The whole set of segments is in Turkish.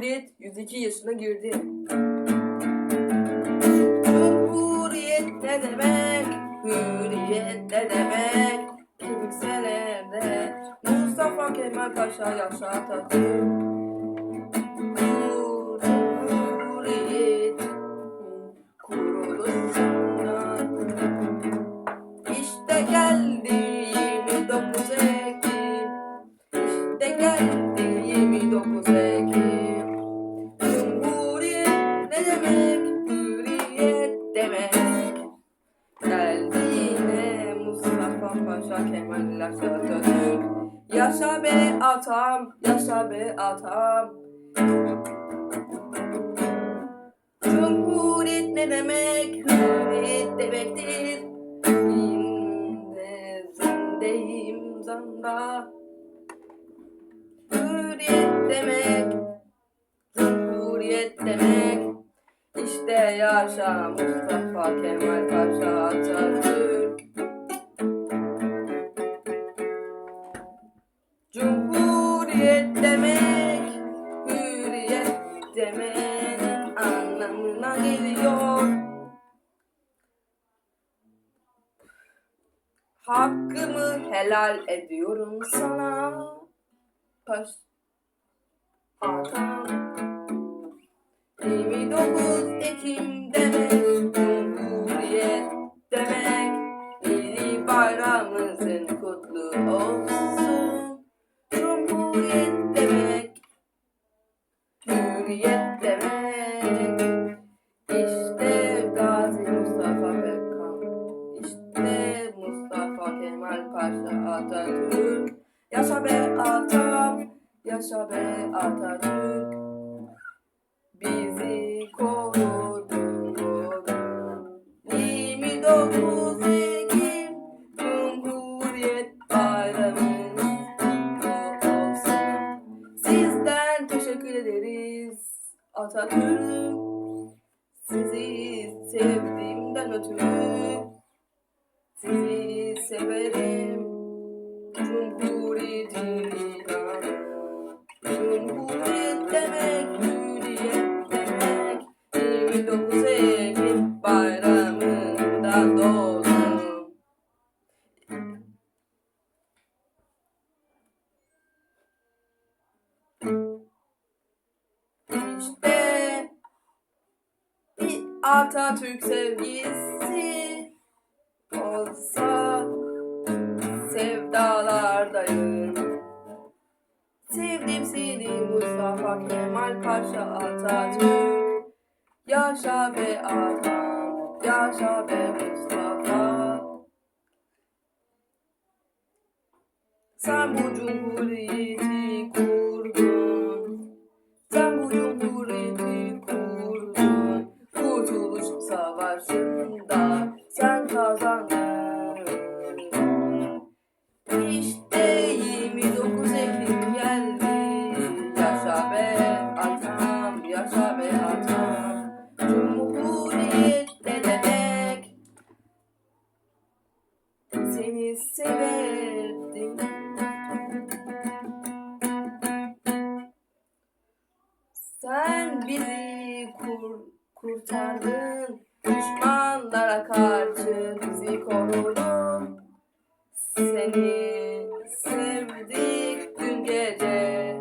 102 yaşına girdi. Cumhuriyet ne demek? Hürriyet ne demek? Kemiksel evde Mustafa Kemal Paşa yaşa Kemal Atatürk Yaşa be atam, yaşa be atam. Cumhuriyet ne demek? Hürriyet demektir. Yine zindeyim zanda. Hürriyet demek Cumhuriyet demek. İşte yaşa Mustafa Kemal Atatürk Hürriyet demenin anlamına geliyor. Hakkımı helal ediyorum sana. Paş Atam 29 Ekim demek Cumhuriyet demek. Yeni bayramımızın kutlu olsun İşte Gazi Mustafa Bekkan İşte Mustafa Kemal Paşa Atatürk. Yaşa be atam Yaşa be Atatürk. Bizi korudun korudun 29 Ekim Cumhuriyet Bayramımız kutlu olsun. Sizden teşekkür ederiz Atatürk'üm Sizi sevdiğimden ötürü Sizi severim. İlanı Cumhuriyet demek, hürriyet demek. 29 Atatürk sevgisi olsa sevdalardayım Sevdim seni Mustafa Kemal Paşa Atatürk. Yaşa be atam, yaşa be Mustafa. Sen bu cumhuriyeti kurdun bizi kur, kurtardın Düşmanlara karşı bizi korudun. Seni sevdik dün gece.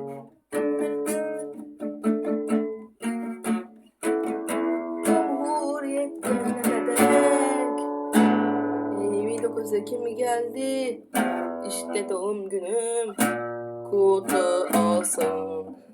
Cumhuriyet ne demek 29 Ekim geldi. İşte doğum günüm. Kutlu olsun